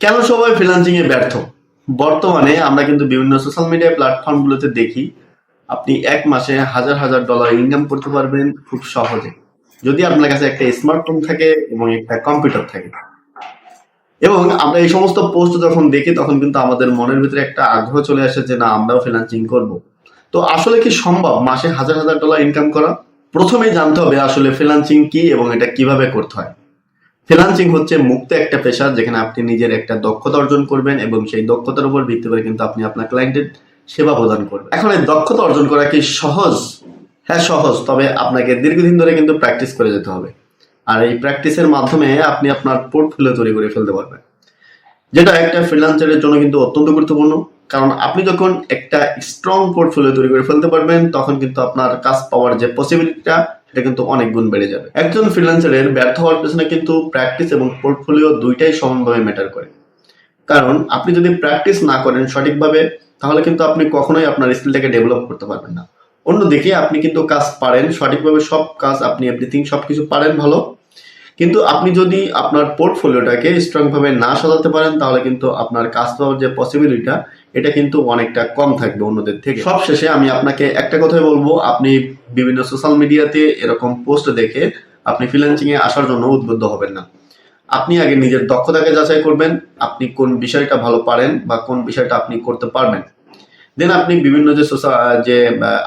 কেন সবাই ফ্রিল্যান্সিং এ ব্যর্থ? বর্তমানে আমরা কিন্তু বিভিন্ন সোশ্যাল মিডিয়া প্ল্যাটফর্মগুলোতে দেখি, আপনি এক মাসে হাজার হাজার ডলার ইনকাম করতে পারবেন খুব সহজে। যদি আপনার কাছে একটা স্মার্টফোন থাকে এবং একটা কম্পিউটার থাকে। এবং আমরা এই সমস্ত পোস্ট যখন দেখি, তখন কিন্তু আমাদের মনের ভিতরে একটা আগ্রহ চলে আসে যে না, আমরাও ফ্রিল্যান্সিং করব। তো আসলে কি সম্ভব মাসে হাজার হাজার ডলার ইনকাম করা? প্রথমেই জানতে হবে আসলে ফ্রিল্যান্সিং কি এবং এটা কীভাবে করতে হয়। ফ্রিল্যান্সিং হচ্ছে মুক্ত একটা পেশা যেখানে আপনি নিজের একটা দক্ষতা অর্জন করবেন এবং সেই দক্ষতার উপর ভিত্তি করে কিন্তু আপনি আপনার ক্লায়েন্টের সেবা প্রদান করবেন। এখন এই দক্ষতা অর্জন করা কি সহজ? হ্যাঁ সহজ, তবে আপনাকে দীর্ঘদিন ধরে কিন্তু প্র্যাকটিস করে যেতে হবে। আর এই প্র্যাকটিসের মাধ্যমে আপনি আপনার পোর্টফোলিও তৈরি করে ফেলতে পারবেন। যেটা একটা ফ্রিল্যান্সারের জন্য কিন্তু অত্যন্ত গুরুত্বপূর্ণ, কারণ আপনি যখন একটা স্ট্রং পোর্টফোলিও তৈরি করে ফেলতে পারবেন, তখন কিন্তু আপনার কাজ পাওয়ার যে পসিবিলিটিটা সেটা কিন্তু অনেক গুণ বেড়ে যাবে। একজন ফ্রিল্যান্সারের ব্যর্থ হওয়ার পেছনে কিন্তু প্র্যাকটিস এবং পোর্টফোলিও দুইটাই সমানভাবে ম্যাটার করে। কারণ আপনি যদি প্র্যাকটিস না করেন সঠিকভাবে, তাহলে কিন্তু আপনি কখনোই আপনার স্কিলটাকে ডেভেলপ করতে পারবেন না। অন্যদিকে আপনি কিন্তু কাজ পারেন, সঠিকভাবে সব কাজ আপনি এভরিথিং সব কিছু পারেন ভালো। কিন্তু আপনি যদি আপনার পোর্টফোলিওটাকে স্ট্রংভাবে না সাজাতে পারেন, তাহলে কিন্তু আপনার কাজ পাওয়ার যে পসিবিলিটিটা এটা কিন্তু অনেকটা কম থাকবে অন্যদের থেকে। সব শেষে আমি আপনাকে একটা কথাই বলব, আপনি বিভিন্ন সোশ্যাল মিডিয়াতে এরকম পোস্ট দেখে আপনি ফ্রিল্যান্সিং এ আসার জন্য উদ্বুদ্ধ হবেন না। আপনি আগে নিজের দক্ষতাকে যাচাই করবেন, আপনি কোন বিষয়টা ভালো পারেন বা কোন বিষয়টা আপনি করতে পারবেন। দেন আপনি বিভিন্ন যে যে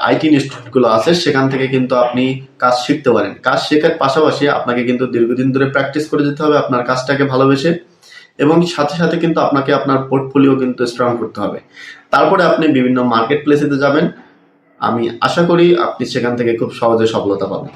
আইটি ইনস্টিটিউটগুলো আছে, সেখান থেকে কিন্তু আপনি কাজ শিখতে পারেন। কাজ শেখার পাশাপাশি আপনাকে কিন্তু দীর্ঘদিন ধরে প্র্যাকটিস করে যেতে হবে, আপনার কাজটাকে ভালোবেসে। এবং সাথে সাথে কিন্তু আপনাকে আপনার পোর্টফোলিও কিন্তু স্ট্রং করতে হবে। তারপরে আপনি বিভিন্ন মার্কেট প্লেসেতে যাবেন। আমি আশা করি আপনি সেখান থেকে খুব সহজে সফলতা পাবেন।